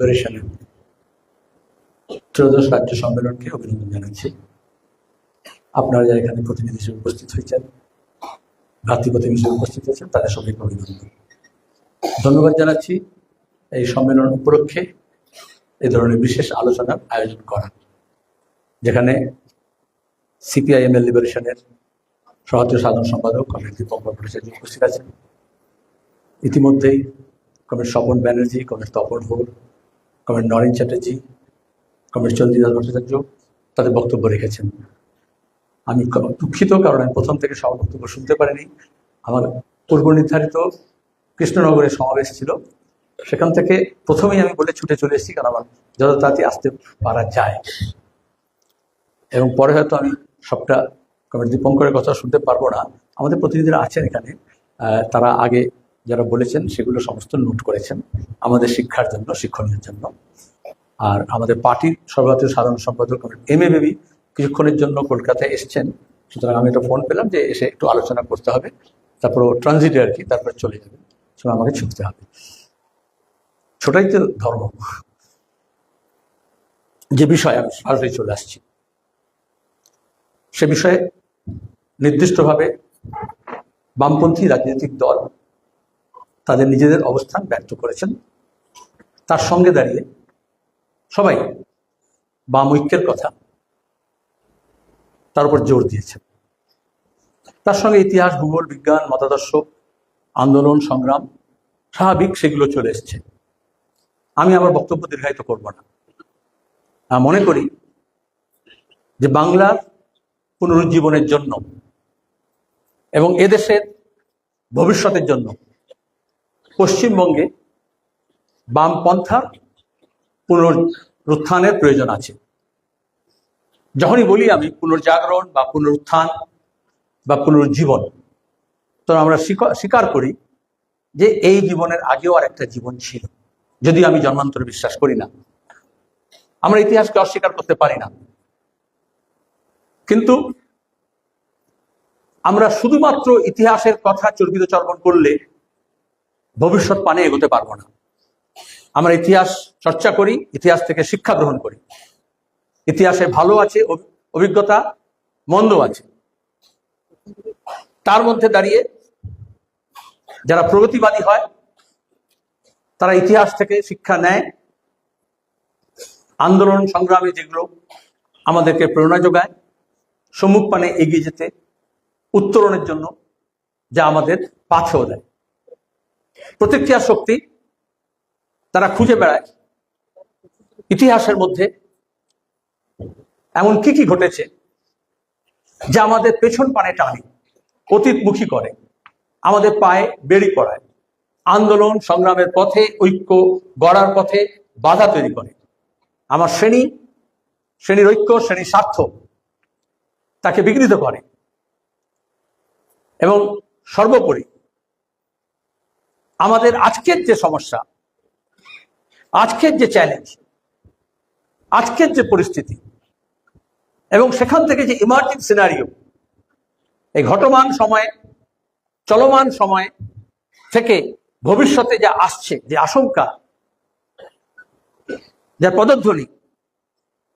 ফেডারেশনের ত্রয়োদশ রাজ্য সম্মেলনকে অভিনন্দন জানাচ্ছি। আপনারা যারা এখানে প্রতিনিধি হিসেবে উপস্থিত হয়েছেন ভ্রাতৃপ্রতিম হিসেবে উপস্থিত হয়েছেন, তাদের সবাইকে অভিনন্দন। ধন্যবাদ জানাচ্ছি এই সম্মেলন উপলক্ষে এই ধরনের বিশেষ আলোচনার আয়োজন করা, যেখানে সিপিআইএমএল লিবারেশনের সহতীয় সাধারণ সম্পাদক কমরেড দীপঙ্কর ভট্টাচার্য উপস্থিত আছেন। ইতিমধ্যেই কমরেড স্বপন ব্যানার্জি, কমরেড তপন হোল কমরেড নরেন চ্যাটার্জি কমরেড চন্দ্রীদাস ভট্টাচার্য তাদের বক্তব্য রেখেছেন। আমি দুঃখিত কারণ আমি প্রথম থেকে সব বক্তব্য শুনতে পারিনি। আমার পূর্ব নির্ধারিত কৃষ্ণনগরে সমাবেশ ছিল। সেখান থেকে প্রথমেই আমি বলে ছুটে চলে এসেছি, কারণ আমার যত তাড়াতাড়ি আসতে পারা যায়। এবং পরে হয়তো আমি সবটা কমেন্ট দীপঙ্করের কথা শুনতে পারব না। আমাদের প্রতিনিধিরা আছেন এখানে। তারা আগে যারা বলেছেন সেগুলো সমস্ত নোট করেছেন আমাদের শিক্ষার জন্য শিক্ষণীয় জন্য। আর আমাদের পার্টির সর্বভারতীয় সাধারণ সম্পাদক এম এ বেবি কিছুক্ষণের জন্য কলকাতায় এসেছেন। সুতরাং আমি একটা ফোন পেলাম যে এসে একটু আলোচনা করতে হবে, তারপর ট্রানজিটে আর কি, তারপর চলে যাবে। সময় আমাকে ছুটতে হবে। ছোটাই তো ধর্ম। যে বিষয়ে আমি সরাসরি চলে আসছি, সে বিষয়ে নির্দিষ্টভাবে বামপন্থী রাজনৈতিক দল তাদের নিজেদের অবস্থান ব্যক্ত করেছেন। তার সঙ্গে দাঁড়িয়ে সবাই বাম ঐক্যের কথা তার উপর জোর দিয়েছেন। তার সঙ্গে ইতিহাস, ভূগোল, বিজ্ঞান, মতাদর্শ, আন্দোলন, সংগ্রাম স্বাভাবিক সেগুলো চলে এসছে। আমি আমার বক্তব্য দীর্ঘায়িত করব না। মনে করি যে বাংলার পুনরুজ্জীবনের জন্য এবং এদেশের ভবিষ্যতের জন্য পশ্চিমবঙ্গে বামপন্থার পুনরুত্থানের প্রয়োজন আছে। যখনই বলি আমি পুনর্জাগরণ বা পুনরুত্থান বা পুনরুজ্জীবন তখন আমরা স্বীকার- স্বীকার করি যে এই জীবনের আগেও আর একটা জীবন ছিল যদি আমি জন্মান্তরে বিশ্বাস করি না। আমরা ইতিহাসকে অস্বীকার করতে পারি না। কিন্তু আমরা শুধুমাত্র ইতিহাসের কথা চর্বিত চর্বণ করলে ভবিষ্যৎ পানে এগোতে পারব না। আমরা ইতিহাস চর্চা করি, ইতিহাস থেকে শিক্ষা গ্রহণ করি। ইতিহাসে ভালো আছে, অভি- অভিজ্ঞতা মন্দ আছে। তার মধ্যে দাঁড়িয়ে যারা প্রগতিবাদী হয়, তারা ইতিহাস থেকে শিক্ষা নেয়। আন্দোলন সংগ্রামে যেগুলো আমাদেরকে প্রেরণা যোগায়, সম্মুখ পানে এগিয়ে যেতে উত্তরণের জন্য যা আমাদের পাথেও দেয়। প্রতিক্রিয়া শক্তি তারা খুঁজে বেড়ায় ইতিহাসের মধ্যে। এমন কি কি ঘটেছে যা আমাদের পেছন পানে টানে, অতীতমুখী করে, আমাদের পায়ে বেড়ি পড়ায়। আন্দোলন সংগ্রামের পথে, ঐক্য গড়ার পথে বাধা তৈরি করে। আমার শ্রেণি, শ্রেণির ঐক্য, শ্রেণির স্বার্থ তাকে বিঘ্নিত করে। এবং সর্বোপরি আমাদের আজকের যে সমস্যা, আজকের যে চ্যালেঞ্জ আজকের যে পরিস্থিতি, এবং সেখান থেকে যে ইমার্জিং সিনারিও এই ঘটমান সময়ে, চলমান সময়ে থেকে ভবিষ্যতে যা আসছে, যে আশঙ্কা যার পদধ্বনি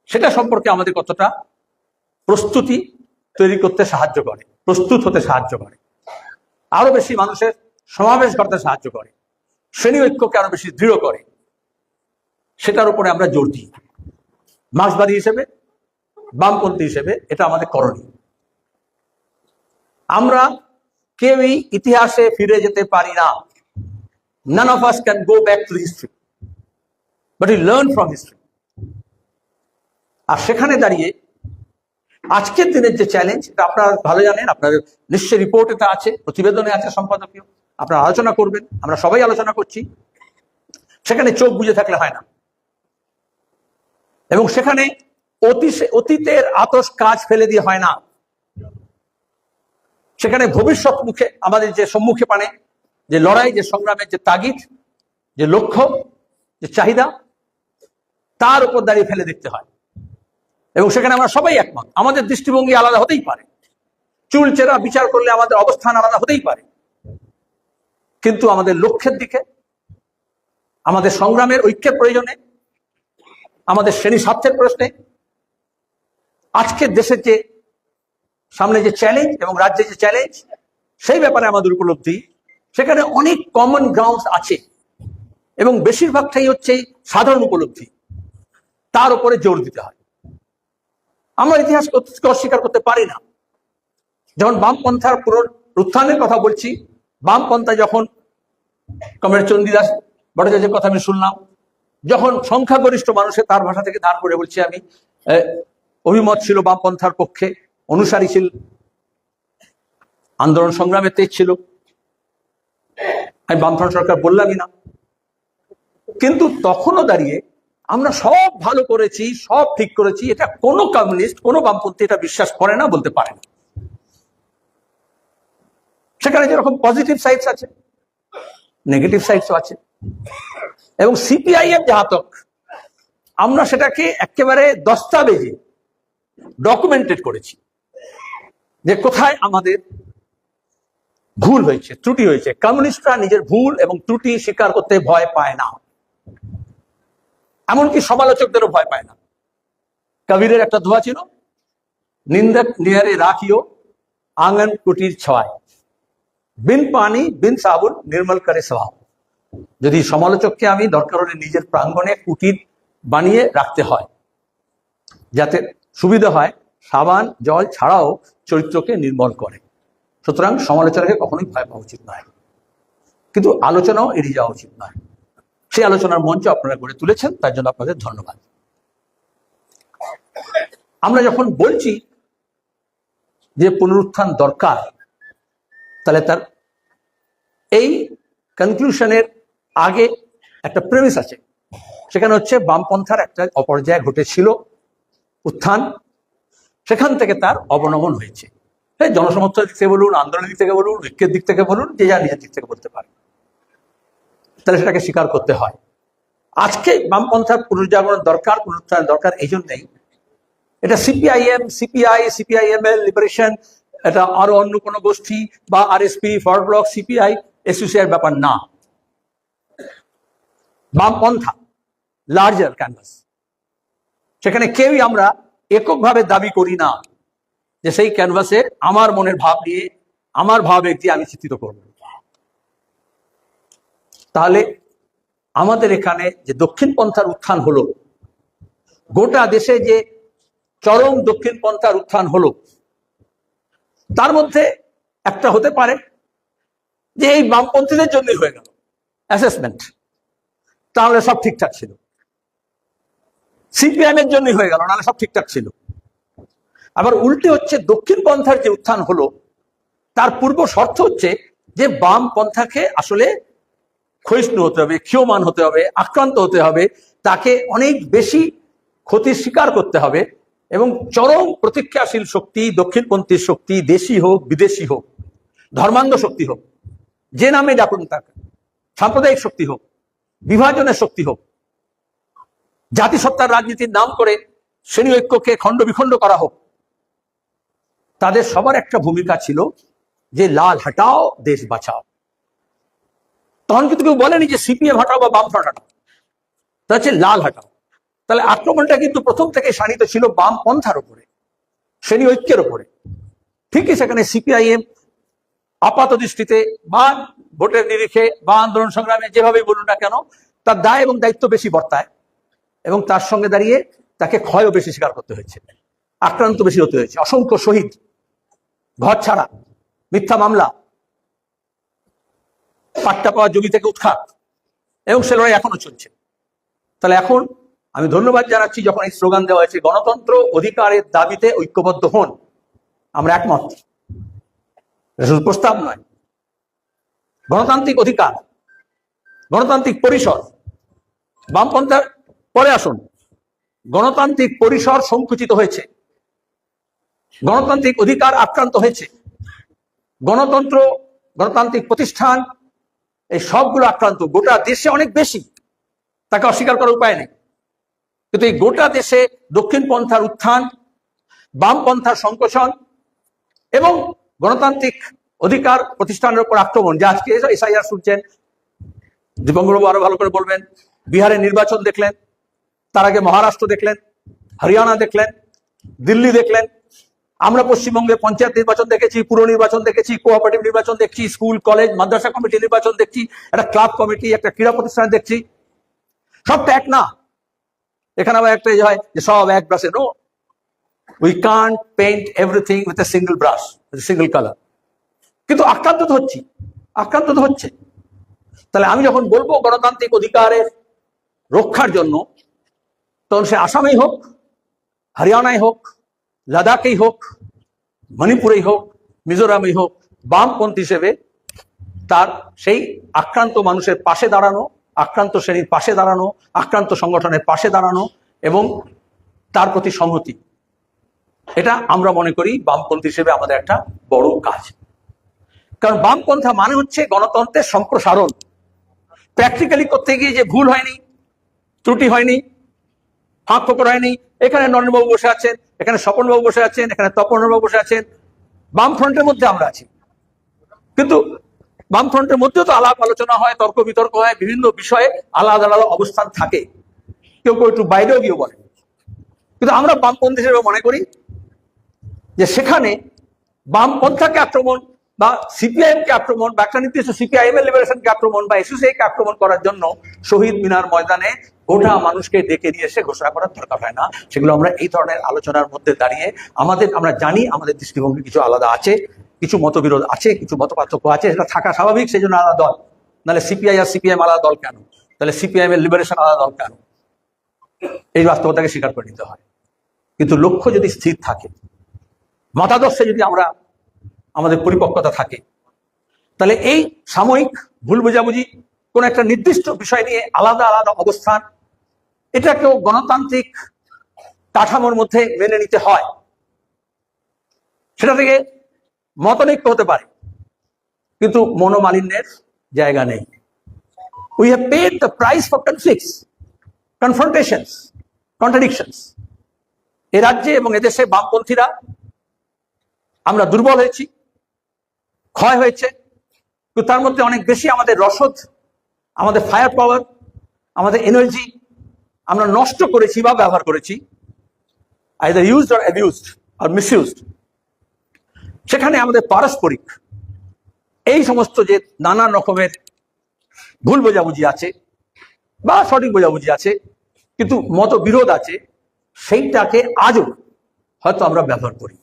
সেটা সম্পর্কে আমাদের কতটা প্রস্তুতি তৈরি করতে সাহায্য করে, প্রস্তুত হতে সাহায্য করে। আরও বেশি মানুষের সমাবেশ করতে সাহায্য করে, শ্রেণি ঐক্যকে আরও বেশি দৃঢ় করে, সেটার উপরে আমরা জোর দিই। মার্ক্সবাদী হিসেবে, বামপন্থী হিসেবে এটা আমাদের করণীয়। আমরা কেউই ইতিহাসে ফিরে যেতে পারি না। None of us can go back to history but we learn from history আর সেখানে দাঁড়িয়ে আজকের দিনের যে চ্যালেঞ্জ এটা আপনারা ভালো জানেন, আপনাদের নিশ্চয় রিপোর্ট এটা আছে, প্রতিবেদনে আছে সম্পাদকীয়। আপনারা আলোচনা করবেন, আমরা সবাই আলোচনা করছি। সেখানে চোখ বুঝে থাকলে হয় না। এবং সেখানে অতি অতীতের আতস কাজ ফেলে দিয়ে হয় না। সেখানে ভবিষ্যৎ মুখে, আমাদের যে সম্মুখে পানে, যে লড়াই, যে সংগ্রামের যে তাগিদ, যে লক্ষ্য, যে চাহিদা, তার উপর দাঁড়িয়ে ফেলে দেখতে হয়। এবং সেখানে আমরা সবাই একমত, আমাদের দৃষ্টিভঙ্গি আলাদা হতেই পারে। চুলচেরা বিচার করলে আমাদের অবস্থান আলাদা হতেই পারে। কিন্তু আমাদের লক্ষ্যের দিকে, আমাদের সংগ্রামের ঐক্যের প্রয়োজনে, আমাদের শ্রেণি স্বার্থের প্রশ্নে, আজকের দেশের যে সামনে যে চ্যালেঞ্জ এবং রাজ্যে যে চ্যালেঞ্জ সেই ব্যাপারে আমাদের উপলব্ধি। সেখানে অনেক কমন গ্রাউন্ড আছে এবং বেশিরভাগটাই হচ্ছে সাধারণ উপলব্ধি। তার উপরে জোর দিতে হয়। আমরা ইতিহাস অস্বীকার করতে পারি না। যখন বামপন্থার পুনরুত্থানের কথা বলছি বামপন্থা যখন কমরেড চন্দিদাস ভট্টাচার্যের কথা আমি শুনলাম, যখন সংখ্যাগরিষ্ঠ মানুষের তার ভাষা থেকে ধার করে বলছি আমি অভিমত ছিল বামপন্থার পক্ষে অনুসারী ছিল আন্দোলন সংগ্রামে তেজ ছিল। আমি বামফ্রন্ট সরকার বললামই না। কিন্তু তখনও দাঁড়িয়ে আমরা সব ভালো করেছি, সব ঠিক করেছি, এটা কোনো কমিউনিস্ট, কোনো বামপন্থী এটা বিশ্বাস করে না, বলতে পারে না। সেখানে যেরকম পজিটিভ সাইডস আছে নেগেটিভ সাইডসও আছে। এবং সিপিআইএম যাহাতক আমরা সেটাকে একেবারে দস্তাবেজে ডকুমেন্টেড করেছি যে কোথায় আমাদের ভুল হয়েছে, ত্রুটি হয়েছে। কমিউনিস্টরা নিজের ভুল এবং ত্রুটি স্বীকার করতে ভয় পায় না। এমনকি সমালোচকদেরও ভয় পায় না। কবিরের একটা দোয়া ছিল নিন্দক নিয়ারে রাখিও আঙ্গন কুটির ছয়। বিন পানি, বিন সাবুন, নির্মল করে স্বভাব। যদি সমালোচককে আমি দরকার হলে নিজের প্রাঙ্গণে কুটির বানিয়ে রাখতে হয়, যাতে সুবিধা হয়, সাবান, জল ছাড়াও চরিত্রকে নির্মল করে। সুতরাং সমালোচনাকে কখনোই ভয় পাওয়া উচিত নয়। কিন্তু আলোচনাও এড়িয়ে যাওয়া উচিত নয়। সেই আলোচনার মঞ্চ আপনারা গড়ে তুলেছেন, তার জন্য আপনাদের ধন্যবাদ। আমরা যখন বলছি যে পুনরুত্থান দরকার তাহলে তার এই কনক্লুশনের আগে একটা প্রেমিস আছে। সেখানে হচ্ছে বামপন্থার একটা অপর্যায় ঘটেছিল, উত্থান। সেখান থেকে তার অবনমন হয়েছে। এই জনসমর্থনের দিক থেকে বলুন, আন্দোলনের দিক থেকে বলুন, ঐক্যের দিক থেকে বলুন, যে যা নিজের দিক থেকে বলতে পারে। তাহলে সেটাকে স্বীকার করতে হয়। আজকে বামপন্থার পুনর্জাগরণ দরকার পুনরুত্থান দরকার, এই জন্যই এটা সিপিআইএম সিপিআই সিপিআইএমএল লিবারেশন এটা আরও অন্য কোনো গোষ্ঠী বা RSP Forward Bloc CPI SUCI ব্যাপার না। বামপন্থা লার্জার ক্যানভাস সেখানে কেউই আমরা এককভাবে দাবি করি না যে সেই ক্যানভাসে আমার মনের ভাব নিয়ে, আমার ভাব ব্যক্তি আমি চিত্রিত করব। তাহলে আমাদের এখানে যে দক্ষিণ পন্থার উত্থান হলো, গোটা দেশে যে চরম দক্ষিণ পন্থার উত্থান হলো তার মধ্যে একটা হতে পারে যে এই বামপন্থীদের জন্যই হয়ে গেল অ্যাসেসমেন্ট তাহলে সব ঠিকঠাক ছিল। সিপিএম এর জন্যই হয়ে গেল, নাহলে সব ঠিকঠাক ছিল। আবার উল্টে হচ্ছে দক্ষিণ পন্থার যে উত্থান হলো, তার পূর্ব শর্ত হচ্ছে যে বাম পন্থাকে আসলে ক্ষয়িষ্ণু হতে হবে, ক্ষীয়মান হতে হবে, আক্রান্ত হতে হবে, তাকে অনেক বেশি ক্ষতির স্বীকার করতে হবে। এবং চরম প্রতিক্রিয়াশীল শক্তি, দক্ষিণপন্থী শক্তি, দেশি হোক, বিদেশি হোক, ধর্মান্ধ শক্তি হোক, যে নামে ডাকুন তাকে, সাম্প্রদায়িক শক্তি হোক, বিভাজনের শক্তি হোক, জাতিসত্তার রাজনীতির নাম করে শ্রেণি ঐক্যকে খণ্ড বিখণ্ড করা হোক, তাদের সবার একটা ভূমিকা ছিল যে লাল হাটাও, দেশ বাঁচাও। তখন কিন্তু কেউ বলেনি যে সিপিএম হটাও বা বামফ্রন্ট হটাও। তা হচ্ছে লাল হাটাও। তাহলে আক্রমণটা কিন্তু প্রথম থেকে শানিত ছিল বাম পন্থার উপরে শ্রেণি ঐক্যের উপরে। ঠিকই সেখানে সিপিআইএম আপাত দৃষ্টিতে বা ভোটের নিরিখে বা আন্দোলন সংগ্রামে যেভাবেই বলুন না কেন, তার দায় এবং দায়িত্ব বেশি বর্তায় এবং তার সঙ্গে দাঁড়িয়ে তাকে ক্ষয়ও বেশি স্বীকার করতে হয়েছে, আক্রান্ত বেশি হতে হয়েছে, অসংখ্য শহীদ, ঘর ছাড়া, মিথ্যা মামলা, পাট্টা পাওয়া জমি থেকে উৎখাত, এবং সে লড়াই এখনও চলছে। তাহলে এখন আমি ধন্যবাদ জানাচ্ছি যখন এই স্লোগান দেওয়া হয়েছে, গণতন্ত্র অধিকারের দাবিতে ঐক্যবদ্ধ হন। আমরা একমত। শুধু প্রস্তাব নয়। গণতান্ত্রিক অধিকার, গণতান্ত্রিক পরিসর। বামপন্থার পরে আসুন। গণতান্ত্রিক পরিসর সংকুচিত হয়েছে। গণতান্ত্রিক অধিকার আক্রান্ত হয়েছে। গণতন্ত্র, গণতান্ত্রিক প্রতিষ্ঠান, এই সবগুলো আক্রান্ত। গোটা দেশে অনেক বেশি। তাকে অস্বীকার করার উপায় নেই। কিন্তু এই গোটা দেশে দক্ষিণ পন্থার উত্থান বামপন্থার সংকোচন এবং গণতান্ত্রিক অধিকার প্রতিষ্ঠানের উপর আক্রমণ, যে আজকে এসআইআর শুনছেন। দীপঙ্করবাবু আরও ভালো করে বলবেন। বিহারের নির্বাচন দেখলেন, তার আগে মহারাষ্ট্র দেখলেন, হরিয়ানা দেখলেন, দিল্লি দেখলেন। আমরা পশ্চিমবঙ্গে পঞ্চায়েত নির্বাচন দেখেছি, পুর নির্বাচন দেখেছি কোঅপারেটিভ নির্বাচন দেখছি, স্কুল, কলেজ, মাদ্রাসা কমিটি নির্বাচন দেখছি, একটা ক্লাব কমিটি, একটা ক্রীড়া প্রতিষ্ঠান দেখছি। সবটা এক না। এখানে আবার একটা ইয়ে হয় যে সব এক ব্রাশে no we can't paint everything with a single brush single colour কিন্তু আক্রান্ত তো হচ্ছি, আক্রান্ত তো হচ্ছে। তাহলে আমি যখন বলব গণতান্ত্রিক অধিকারের রক্ষার জন্য, তখন সে আসামেই হোক, হরিয়ানায় হোক, লাদাখেই হোক, মণিপুরেই হোক, মিজোরামেই হোক, বামপন্থী হিসেবে তার সেই আক্রান্ত মানুষের পাশে দাঁড়ানো আক্রান্ত শ্রেণির পাশে দাঁড়ানো, আক্রান্ত সংগঠনের পাশে দাঁড়ানো এবং তার প্রতি সংহতি। এটা আমরা মনে করি বামপন্থী হিসেবে আমাদের একটা বড় কাজ। কারণ বামপন্থা মানে হচ্ছে গণতন্ত্রের সম্প্রসারণ। প্র্যাকটিক্যালি করতে গিয়ে যে ভুল হয়নি, ত্রুটি হয়নি ফাঁক ফোকর হয়নি, এখানে নরেন্দ্রবাবু বসে আছেন, এখানে স্বপনবাবু বসে আছেন, এখানে তপনবাবু বসে আছেন বাম ফ্রন্টের মধ্যে আমরা আছি। কিন্তু বাম ফ্রন্টের মধ্যেও তো আলাপ আলোচনা হয় তর্ক বিতর্ক হয়, বিভিন্ন বিষয়ে আলাদা আলাদা অবস্থান থাকে। কেউ কেউ একটু বাইরেও গিয়ে বলে। কিন্তু আমরা বামপন্থী হিসেবে মনে করি যে সেখানে বামপন্থাকে আক্রমণ বা সিপিআইএম কে আক্রমণ বা একটা নির্দিষ্ট সিপিআইএম এর কে আক্রমণ বা এসোসিআই কে আক্রমণ করার জন্য শহীদ মিনার ময়দানে গোটা মানুষকে ডেকে নিয়ে এসে ঘোষণা করার দরকার হয় না। সেগুলো আমরা এই ধরনের আলোচনার মধ্যে দাঁড়িয়ে আমাদের, আমরা জানি আমাদের দৃষ্টিভঙ্গি কিছু আলাদা আছে। কিছু মতবিরোধ আছে, কিছু মত পার্থক্য আছে, সেটা থাকা স্বাভাবিক সেই জন্য আলাদা দল। নাহলে সিপিআই আর সিপিএম আলাদা দল কেন? তাহলে সিপিআইএম এর লিবারেশন আলাদা দল কেন? এই বাস্তবতাকে স্বীকার করে নিতে হয়। কিন্তু লক্ষ্য যদি স্থির থাকে, মতাদর্শে যদি আমরা আমাদের পরিপক্কতা থাকে, তাহলে এই সাময়িক ভুল বোঝাবুঝি, কোন একটা নির্দিষ্ট বিষয় নিয়ে আলাদা আলাদা অবস্থান, এটাকেও গণতান্ত্রিক কাঠামোর মধ্যে মেনে নিতে হয়। সেটা থেকে মতনৈক্য হতে পারে। কিন্তু মনোমালিন্যের জায়গা নেই। We have paid the price for conflicts confrontations contradictions এ রাজ্যে এবং এদেশে বামপন্থীরা আমরা দুর্বল হয়েছি, ক্ষয় হয়েছে, কিন্তু তার মধ্যে অনেক বেশি আমাদের রসদ, আমাদের ফায়ার পাওয়ার আমাদের এনার্জি আমরা নষ্ট করেছি বা ব্যবহার করেছি either used or abused R misused সেখানে আমাদের পারস্পরিক এই সমস্ত যে নানান রকমের ভুল বোঝাবুঝি আছে বা সঠিক বোঝাবুঝি আছে, কিন্তু মতবিরোধ আছে, সেইটাকে আজও হয়তো আমরা ব্যবহার করি।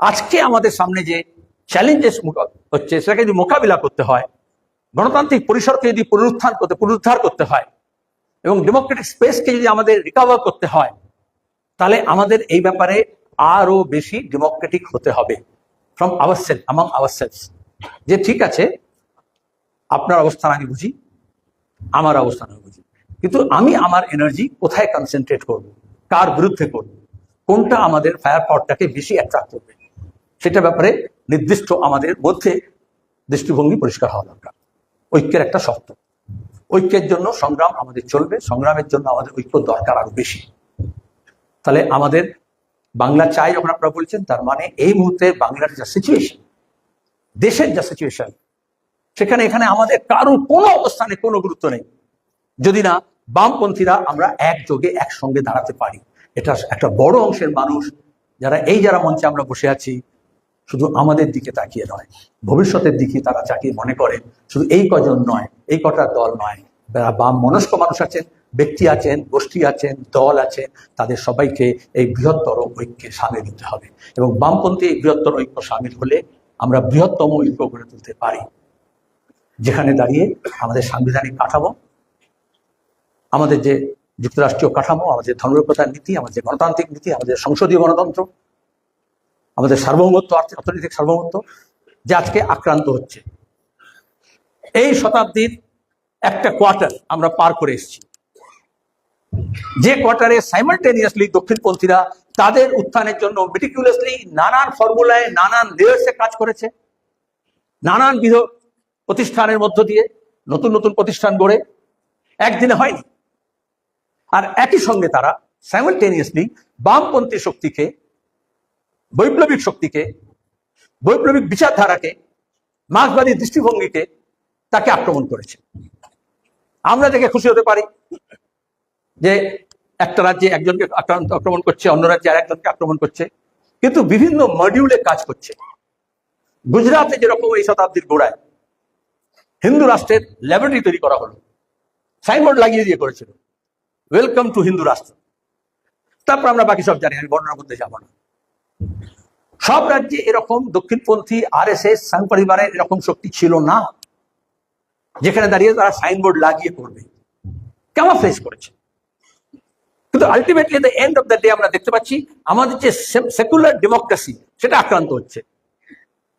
আজকে আমাদের সামনে যে চ্যালেঞ্জেস হচ্ছে, সেটাকে যদি মোকাবিলা করতে হয়, গণতান্ত্রিক পরিসরকে যদি পুনরুত্থান করতে, পুনরুদ্ধার করতে হয়, এবং ডেমোক্রেটিক স্পেসকে যদি আমাদের রিকভার করতে হয়, তাহলে আমাদের এই ব্যাপারে আরও বেশি ডেমোক্রেটিক হতে হবে। From our self among our self যে ঠিক আছে, আপনার অবস্থান আমি বুঝি, আমার অবস্থান আমি বুঝি। কিন্তু আমি আমার এনার্জি কোথায় কনসেন্ট্রেট করব? কার বিরুদ্ধে করব? কোনটা আমাদের ফায়ার পাওয়ারটাকে বেশি অ্যাট্রাক্ট করবে? সেটা ব্যাপারে নির্দিষ্ট আমাদের মধ্যে দৃষ্টিভঙ্গি পরিষ্কার হওয়া দরকার। ঐক্যের একটা শর্ত। ঐক্যের জন্য সংগ্রাম আমাদের চলবে, সংগ্রামের জন্য আমাদের ঐক্য দরকার আরও বেশি। তাহলে আমাদের বাংলা চাই যখন আপনারা বলছেন, তার মানে এই মুহূর্তে বাংলার যা সিচুয়েশন দেশের যা সিচুয়েশন সেখানে এখানে আমাদের কারোর কোনো অবস্থানে কোনো গুরুত্ব নেই। যদি না, বামপন্থীরা আমরা একযোগে, একসঙ্গে দাঁড়াতে পারি। এটা একটা বড় অংশের মানুষ, যারা এই যারা মঞ্চে আমরা বসে আছি, শুধু আমাদের দিকে তাকিয়ে নয়, ভবিষ্যতের দিকে তারা চাকিয়ে মনে করে, শুধু এই কজন নয়, এই কটা দল নয়, যারা বাম মনস্ক মানুষ আছেন ব্যক্তি আছেন, গোষ্ঠী আছেন, দল আছেন, তাদের সবাইকে এই বৃহত্তর ঐক্যে সামিল হতে হবে। এবং বামপন্থী এই বৃহত্তর ঐক্য সামিল হলে আমরা বৃহত্তম ঐক্য গড়ে তুলতে পারি। যেখানে দাঁড়িয়ে আমাদের সাংবিধানিক কাঠামো, আমাদের যে যুক্তরাষ্ট্রীয় কাঠামো, আমাদের ধর্মপ্রতার নীতি, আমাদের গণতান্ত্রিক নীতি, আমাদের সংসদীয় গণতন্ত্র, আমাদের সার্বভৌমত্ব অর্থনৈতিক সার্বভৌমত্ব, যে আজকে আক্রান্ত হচ্ছে। এই শতাব্দীর একটা কোয়ার্টার আমরা পার করে এসেছি। যে কোয়ার্টারে সাইমালটেনিয়াসলি দক্ষিণপন্থীরা তাদের উত্থানের জন্য মেটিকুলাসলি নানান ফর্মুলায় নানান লেয়ার্সে কাজ করেছে। নানান বিধ প্রতিষ্ঠানের মধ্য দিয়ে নতুন নতুন প্রতিষ্ঠান গড়ে। একদিনে হয়নি। আর একই সঙ্গে তারা সাইমালটেনিয়াসলি বামপন্থী শক্তিকে, বৈপ্লবিক শক্তিকে, বৈপ্লবিক বিচারধারাকে, মার্ক্সবাদী দৃষ্টিভঙ্গিকে তাকে আক্রমণ করেছে। আমরা দেখে খুশি হতে পারি। যে একটা রাজ্যে একজনকে আক্রমণ করছে, অন্য রাজ্যে আরেকজনকে আক্রমণ করছে। কিন্তু বিভিন্ন মডিউলে কাজ করছে। গুজরাটে যেরকম এই শতাব্দীর গোড়ায় হিন্দু রাষ্ট্রের ল্যাবরেটরি তৈরি করা হলো। সাইনবোর্ড লাগিয়ে দিয়ে করেছিল। ওয়েলকাম টু হিন্দু রাষ্ট্র। তারপর আমরা বাকি সব জানি, আমি বর্ণনার মধ্যে যাব না। সব রাজ্যে এরকম দক্ষিণপন্থী আর এস এস সংঘ পরিবারের এরকম শক্তি ছিল না। যেখানে দাঁড়িয়ে তারা সাইনবোর্ড লাগিয়ে করবে। কেমন ফেস করেছে? কিন্তু ultimately the end of the day আমরা দেখতে পাচ্ছি আমাদের যে সেকুলার ডেমোক্রেসি সেটা আক্রান্ত হচ্ছে।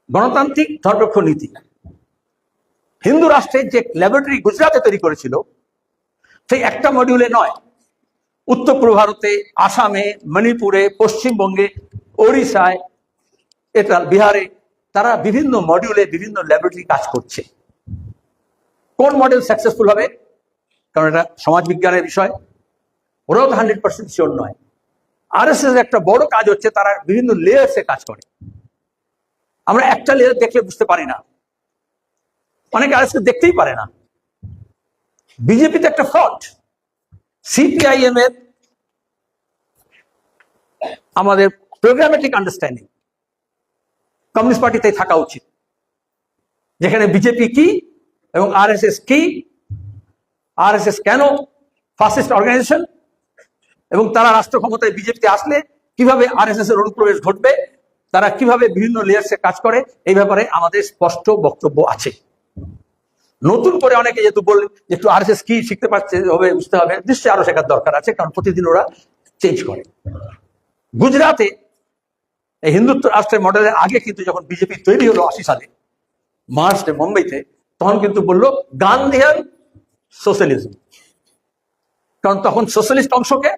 গণতান্ত্রিক ধর্মক্ষ নীতি। হিন্দু রাষ্ট্রের যে ল্যাবরেটরি গুজরাটে তৈরি করেছিল, সেই একটা মডিউলে নয়। উত্তর পূর্ব ভারতে, আসামে, মণিপুরে, পশ্চিমবঙ্গে, ওড়িশায়, এটা বিহারে, তারা বিভিন্ন মডিউলে বিভিন্ন ল্যাবরেটরি কাজ করছে। কোন মডেল সাকসেসফুল হবে? কারণ এটা সমাজ বিজ্ঞানের বিষয়। ওরাও তো হান্ড্রেড পার্সেন্ট শিওর নয়। আর এস একটা বড় কাজ হচ্ছে তারা বিভিন্ন লেয়ার্সে কাজ করে। আমরা একটা লেয়ার দেখলে বুঝতে পারি না। অনেকে আর দেখতেই পারে না। বিজেপিতে একটা ফ্রড সিপিআইএম এর আমাদের প্রোগ্রামেটিক আন্ডারস্ট্যান্ডিং কমিউনিস্ট পার্টিতে থাকা উচিত। যেখানে বিজেপি কি এবং আরএসএস কি আরএসএস কেন ফাসিস্ট অর্গানাইজেশন এবং তারা রাষ্ট্র ক্ষমতায় বিজেপিতে আসলে কীভাবে আরএসএস এর অনুপ্রবেশ ঘটবে, তারা কীভাবে বিভিন্ন লেয়ার্সে কাজ করে, এই ব্যাপারে আমাদের স্পষ্ট বক্তব্য আছে। নতুন করে অনেকে যেহেতু বললেন যে একটু আরএসএস কি শিখতে পারছে, হবে, বুঝতে হবে, নিশ্চয়ই আরও শেখার দরকার আছে, কারণ প্রতিদিন ওরা চেঞ্জ করে। গুজরাটে এই হিন্দুত্ব রাষ্ট্রের মডেলের আগে কিন্তু যখন বিজেপি তৈরি হলো আশি সালে মহারাষ্ট্রে মুম্বাইতে, তখন কিন্তু বলল গান্ধিয়ান সোশ্যালিজম কারণ তখন সোশ্যালিস্ট অংশকে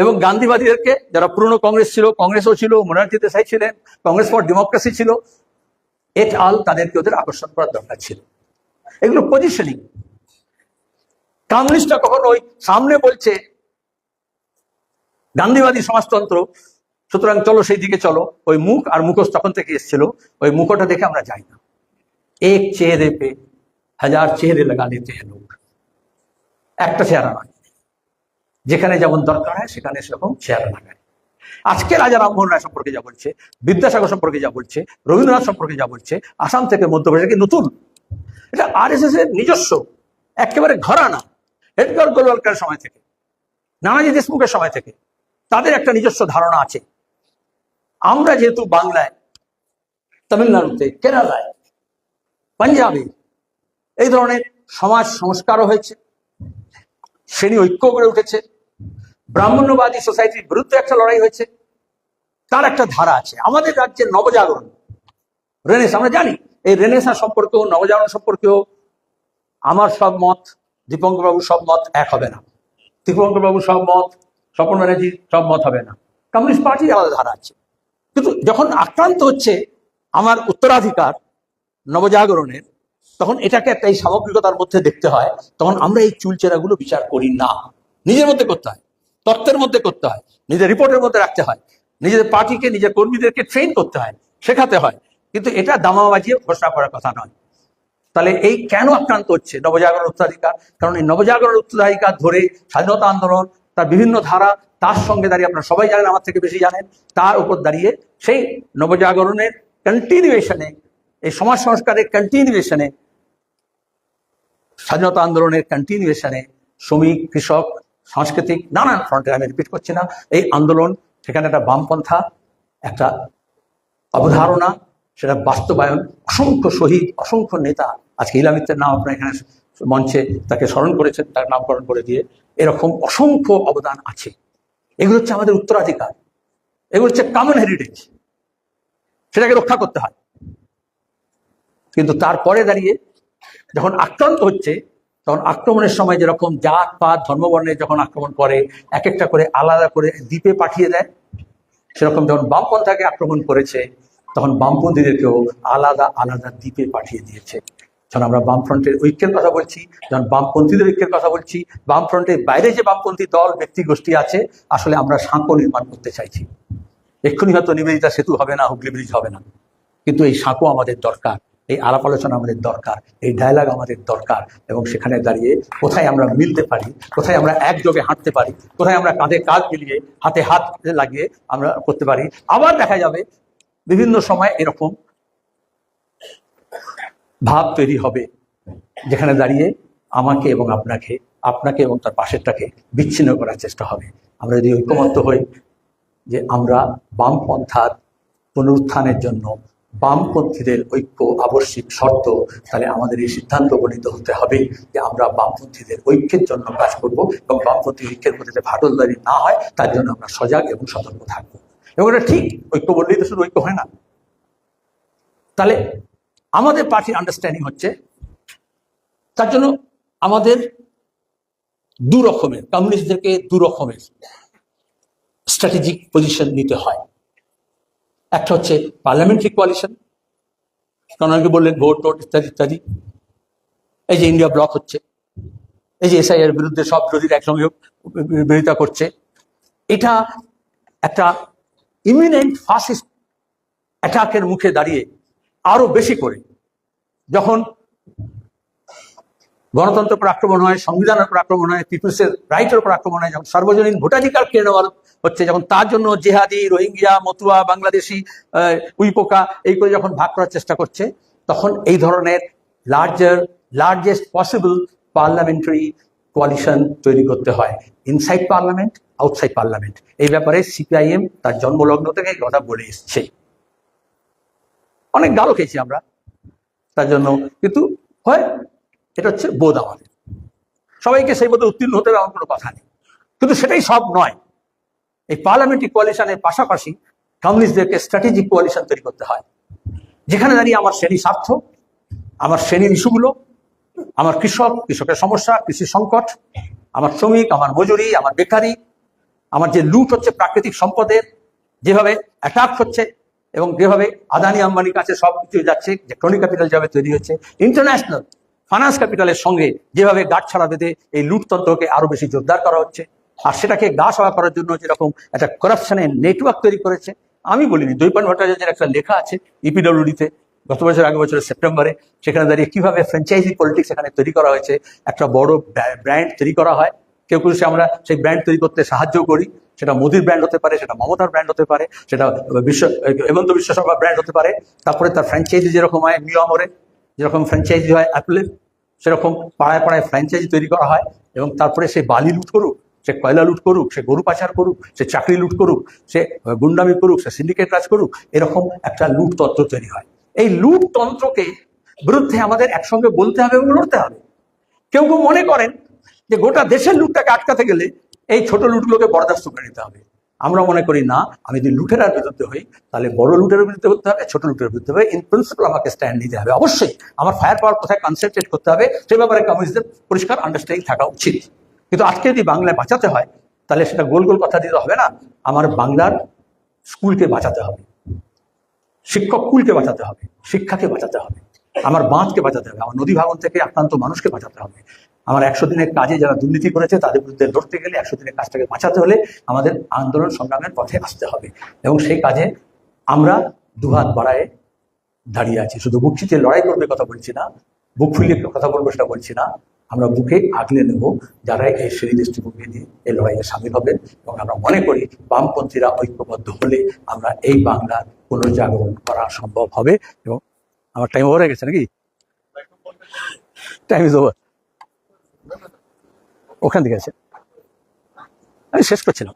এবং গান্ধীবাদীদেরকে যারা পুরনো কংগ্রেস ছিল, কংগ্রেসও ছিল মোরারজি দেশাই ছিলেন কংগ্রেস ফর ডেমোক্রেসি ছিল, এট আল তাদেরকে ওদের আকর্ষণ করার দরকার ছিল। এগুলো পজিশনিং কমিউনিস্টরা কখনো ওই সামনে বলছে, গান্ধীবাদী সমাজতন্ত্র, সুতরাং চলো সেই দিকে চলো, ওই মুখ আর মুখোশ তখন থেকে এসেছিল, ওই মুখোটা দেখে আমরা যাই না। এক চেহারে পে, হাজার চেহারে লাগা নিতে হ্যাঁ লোক। একটা চেহারা নয়। যেখানে যেমন দরকার হয়, সেখানে সেরকম চেয়ার লাগায় আজকে রাজা রামমোহন রায় সম্পর্কে যা বলছে, বিদ্যাসাগর সম্পর্কে যা বলছে, রবীন্দ্রনাথ সম্পর্কে যা বলছে, আসাম থেকে মধ্যপ্রদেশ নতুন। এটা আর এস এর নিজস্ব, একেবারে ঘরানা। এডগার গোলওয়ালকার সময় থেকে, নানাজি দেশমুখের সময় থেকে, তাদের একটা নিজস্ব ধারণা আছে। আমরা যেহেতু বাংলায়, তামিলনাড়ুতে, কেরালায়, পাঞ্জাবে, এই ধরনের সমাজ সংস্কারও হয়েছে। শ্রেণি ঐক্য গড়ে উঠেছে। ব্রাহ্মণ্যবাদী সোসাইটির বিরুদ্ধে একটা লড়াই হয়েছে। তার একটা ধারা আছে। আমাদের রাজ্যের নবজাগরণ। রেনেস আমরা জানি, এই রেনেসা সম্পর্কেও নবজাগরণ সম্পর্কেও আমার সব মত দীপঙ্কর বাবু সব মত এক হবে না। দীপঙ্কর বাবু সব মত, স্বপন ব্যানার্জির সব মত হবে না। কমিউনিস্ট পার্টির আলাদা ধারা আছে। কিন্তু যখন আক্রান্ত হচ্ছে আমার উত্তরাধিকার নবজাগরণের তখন এটাকে একটা এই সামগ্রিকতার মধ্যে দেখতে হয়, তখন আমরা এই চুলচেরাগুলো বিচার করি না। নিজের মধ্যে করতে হয়, তত্ত্বের মধ্যে করতে হয়, নিজের রিপোর্টের মধ্যে রাখতে হয় নিজেদের পার্টিকে, নিজের কর্মীদেরকে ট্রেন করতে হয়, শেখাতে হয়। কিন্তু এটা দামা বাজিয়ে ঘোষণা করার কথা নয়। তাহলে এই কেন আক্রান্ত হচ্ছে নবজাগরণ উত্তরাধিকার কারণ এই নবজাগরণ উত্তরাধিকার ধরে স্বাধীনতা আন্দোলন, তার বিভিন্ন ধারা, তার সঙ্গে দাঁড়িয়ে আপনারা সবাই জানেন, আমার থেকে বেশি জানেন, তার উপর দাঁড়িয়ে সেই নবজাগরণের কন্টিনিউয়েশনে এই সমাজ সংস্কারের কন্টিনিউয়েশনে স্বাধীনতা আন্দোলনের কন্টিনিউয়েশনে শ্রমিক, কৃষক, সাংস্কৃতিক নানান ফ্রন্টে আমি রিপিট করছি না। এই আন্দোলন সেখানে একটা বামপন্থা, একটা অবধারণা, সেটা বাস্তবায়ন, অসংখ্য শহীদ, অসংখ্য নেতা আজকে ইলামিতের নাম আপনার এখানে মঞ্চে তাকে স্মরণ করেছেন, তার নামকরণ করে দিয়ে এরকম অসংখ্য অবদান আছে। এগুলো হচ্ছে আমাদের উত্তরাধিকার। এগুলো হচ্ছে কমন হেরিটেজ সেটাকে রক্ষা করতে হয়। কিন্তু তারপরে দাঁড়িয়ে যখন আক্রান্ত হচ্ছে, তখন আক্রমণের সময় যেরকম জাত, পাত, ধর্মবর্ণে যখন আক্রমণ করে এক একটা করে আলাদা করে দ্বীপে পাঠিয়ে দেয়, সেরকম যখন বামপন্থাকে আক্রমণ করেছে, তখন বামপন্থীদেরকেও আলাদা আলাদা দ্বীপে পাঠিয়ে দিয়েছে। যখন আমরা বামফ্রন্টের ঐক্যের কথা বলছি, যখন বামপন্থীদের ঐক্যের কথা বলছি, বামফ্রন্টের বাইরে যে বামপন্থী দল, ব্যক্তি গোষ্ঠী আছে, আসলে আমরা সাঁকো নির্মাণ করতে চাইছি। এক্ষুনি হয়তো নিবেদিতা সেতু হবে না, হুগলি ব্রিজ হবে না। কিন্তু এই সাঁকো আমাদের দরকার। এই আলাপ আলোচনা আমাদের দরকার, এই ডায়লগ আমাদের দরকার এবং সেখানে দাঁড়িয়ে কোথায় আমরা মিলতে পারি, কোথায় আমরা একযোগে হাঁটতে পারি, কোথায় আমরা কাঁধে কাঁধ মিলিয়ে হাতে হাত লাগিয়ে আমরা করতে পারি। আবার দেখা যাবে বিভিন্ন সময় এরকম ভাব তৈরি হবে যেখানে দাঁড়িয়ে আমাকে এবং আপনাকে আপনাকে এবং তার পাশেরটাকে বিচ্ছিন্ন করার চেষ্টা হবে। আমরা যদি ঐক্যমত্য হই যে আমরা বামপন্থার পুনরুত্থানের জন্য বামপন্থীদের ঐক্য আবশ্যিক শর্ত, তাহলে আমাদের এই সিদ্ধান্ত গণিত হতে হবে যে আমরা বামপন্থীদের ঐক্যের জন্য কাজ করব এবং বামপন্থী ঐক্যের মধ্যে যাতে ফাটলদারি না হয়, তার জন্য আমরা সজাগ এবং সতর্ক থাকব। এবং এটা ঠিক, ঐক্য বললেই তো শুধু ঐক্য হয় না। তাহলে আমাদের পার্টির আন্ডারস্ট্যান্ডিং হচ্ছে, তার জন্য আমাদের দু রকমের কমিউনিস্টদেরকে দু রকমের স্ট্র্যাটেজিক পজিশন নিতে হয়। একটা হচ্ছে পার্লামেন্টারি কোয়ালিশন কারণ অনেকে বললেন ভোট টোট ইত্যাদি ইত্যাদি। এই যে ইন্ডিয়া ব্লক হচ্ছে, এই যে এসআইয়ের বিরুদ্ধে সব বিরোধীরা একসঙ্গে বিরোধিতা করছে। এটা একটা ইমিনেন্ট ফাসিস্ট অ্যাটাকের মুখে দাঁড়িয়ে আরও বেশি করে, যখন গণতন্ত্রের উপর আক্রমণ হয়, সংবিধানের উপর আক্রমণ হয়, পিপুলসের রাইটের উপর আক্রমণ হয়, যখন সর্বজনীন ভোটাধিকার কেড়ে নেওয়ার হচ্ছে, যখন তার জন্য জেহাদি রোহিঙ্গিয়া মতুয়া, বাংলাদেশি উইপোকা এই করে যখন ভাগ করার চেষ্টা করছে, তখন এই ধরনের larger largest possible parliamentary coalition তৈরি করতে হয় ইনসাইড পার্লামেন্ট আউটসাইড পার্লামেন্ট এই ব্যাপারে সিপিআইএম তার জন্মলগ্ন থেকে কথা বলে এসছে। অনেক গালও খেয়েছি আমরা, তার জন্য। কিন্তু হয় এটা হচ্ছে বোধ আমাদের। সবাইকে সেই মধ্যে উত্তীর্ণ হতে হবে এমন কোনো কথা নেই। কিন্তু সেটাই সব নয়। এই পার্লামেন্টারি কোয়ালিশনের পাশাপাশি কমিউনিস্টদেরকে স্ট্র্যাটেজিক কোয়ালিশন তৈরি করতে হয়। যেখানে দাঁড়িয়ে আমার শ্রেণি স্বার্থ, আমার শ্রেণির ইস্যুগুলো, আমার কৃষক, কৃষকের সমস্যা কৃষি সংকট, আমার শ্রমিক, আমার মজুরি, আমার বেকারি, আমার যে লুট হচ্ছে প্রাকৃতিক সম্পদের যেভাবে অ্যাটাক হচ্ছে এবং যেভাবে আদানি আম্বানির কাছে সব কিছু যাচ্ছে, যে ক্রনি ক্যাপিটাল যেভাবে তৈরি হচ্ছে ইন্টারন্যাশনাল ফাইন্যান্স ক্যাপিটালের সঙ্গে যেভাবে গাছ ছাড়া বেঁধে এই লুটতন্ত্রকে আরও বেশি জোরদার করা হচ্ছে, আর সেটাকে গা সভা করার জন্য যেরকম একটা করাপশনের নেটওয়ার্ক তৈরি করেছে, আমি বলিনি, দৈপান ভট্টাচার্যের একটা লেখা আছে E ইপিডব্লিউডিতে গত বছর আগে বছরের সেপ্টেম্বরে, সেখানে দাঁড়িয়ে কীভাবে ফ্র্যাঞ্চাইজি পলিটিক্স এখানে তৈরি করা হয়েছে, একটা বড় ব্র্যান্ড তৈরি করা হয়। কেউ কেউ আমরা সেই ব্র্যান্ড তৈরি করতে সাহায্য করি, সেটা মোদির ব্র্যান্ড হতে পারে, সেটা মমতার ব্র্যান্ড হতে পারে, সেটা বিশ্ব, হেমন্ত বিশ্ব শর্মা ব্র্যান্ড হতে পারে, তারপরে তার ফ্র্যাঞ্চাইজি যেরকম হয় মিয়ামরে যেরকম ফ্র্যাঞ্চাইজি হয় অ্যাপেলের সেরকম পাড়ায় পাড়ায় ফ্র্যাঞ্চাইজি তৈরি করা হয় এবং তারপরে সে বালি লুট করুক, সে কয়লা লুট করুক, সে গরু পাচার করুক, সে চাকরি লুট করুক, সে গুন্ডামি করুক, সে সিন্ডিকেট কাজ করুক, এরকম একটা লুট তন্ত্র তৈরি হয়। এই লুট তন্ত্রকে বিরুদ্ধে আমাদের একসঙ্গে বলতে হবে এবং লড়তে হবে। কেউ কেউ মনে করেন যে গোটা দেশের লুটটাকে আটকাতে গেলে এই ছোট লুটগুলোকে বরদাস্ত করে নিতে হবে। আমরা মনে করি না, আমি যদি লুটেরার বিরুদ্ধে হই, তাহলে বড় লুটের বিরুদ্ধে হতে হবে, ছোট লুটের বিরুদ্ধে হবে ইন প্রিন্সিপাল আমাকে স্ট্যান্ড নিতে হবে। অবশ্যই, আমার ফায়ার পাওয়ার কোথায় কনসেন্ট্রেট করতে হবে, সে ব্যাপারে কমিউনিস্টদের পরিষ্কার আন্ডারস্ট্যান্ডিং থাকা উচিত। কিন্তু আজকে যদি বাংলায় বাঁচাতে হয়, তাহলে সেটা গোল গোল কথা দিতে হবে না, আমার বাংলার স্কুলকে বাঁচাতে হবে, শিক্ষক কুলকে বাঁচাতে হবে, শিক্ষাকে বাঁচাতে হবে, আমার বাঁধকে বাঁচাতে হবে, আমার নদী ভাঙন থেকে আক্রান্ত মানুষকে বাঁচাতে হবে। আমার একশো দিনের কাজে যারা দুর্নীতি করেছে, তাদের বিরুদ্ধে লড়তে গেলে একশো দিনের কাজটাকে বাঁচাতে হলে আমাদের আন্দোলন সংগ্রামের পথে আসতে হবে। এবং সেই কাজে আমরা দুহাত বাড়ায় দাঁড়িয়ে আছি। শুধু বুক চিতিয়ে লড়াই করবে কথা বলছি না, বুক ফুলিয়ে কথা বলব সেটা বলছি না। আমরা বুকে আগলে নেব যারা এই শ্রেণি দৃষ্টিভঙ্গি নিয়ে এই লড়াইয়ে সামিল হবেন এবং আমরা মনে করি বামপন্থীরা ঐক্যবদ্ধ হলে আমরা এই বাংলার পুনর্জাগরণ করা সম্ভব হবে। এবং আমার টাইম ওভার হয়ে গেছে নাকি? টাইম ইজ ওভার ওখান থেকে আছে। আমি শেষ করছিলাম।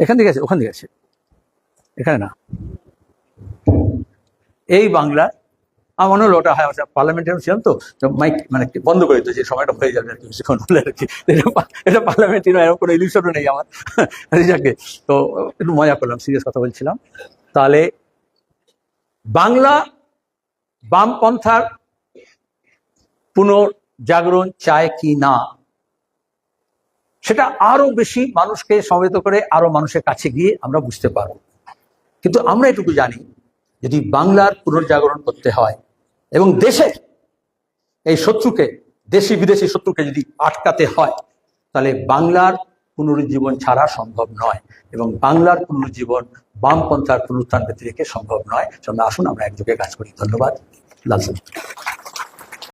এখান থেকে আছে, ওখান থেকে আছে। এখানে না। এই বাংলা, আমার মনে হলো ওটা হয় পার্লামেন্টে ছিলাম তো মাইক মানে বন্ধ করে দিত যে সময়টা হয়ে যাবে আর কি বেশিক্ষণ হলে আর কি। এটা পা- এটা পার্লামেন্টই নয়, এরকম কোনো ইলিউশনও নেই আমার। যাকে তো একটু মজা করলাম সিরিয়াস কথা বলছিলাম। তাহলে বাংলা বামপন্থার পুনর্জাগরণ চায় কি না? সেটা আরও বেশি মানুষকে সমবেত করে, আরও মানুষের কাছে গিয়ে আমরা বুঝতে পারব। কিন্তু আমরা এটুকু জানি, যদি বাংলার পুনর্জাগরণ করতে হয় এবং দেশের এই শত্রুকে, দেশি বিদেশি শত্রুকে যদি আটকাতে হয়, তাহলে বাংলার পুনরুজ্জীবন ছাড়া সম্ভব নয় এবং বাংলার পুনরুজ্জীবন বামপন্থার পুনরুত্থান ব্যতিরেকে সম্ভব নয়। সেজন্য আসুন, আমরা একযোগে কাজ করি। ধন্যবাদ। লাল।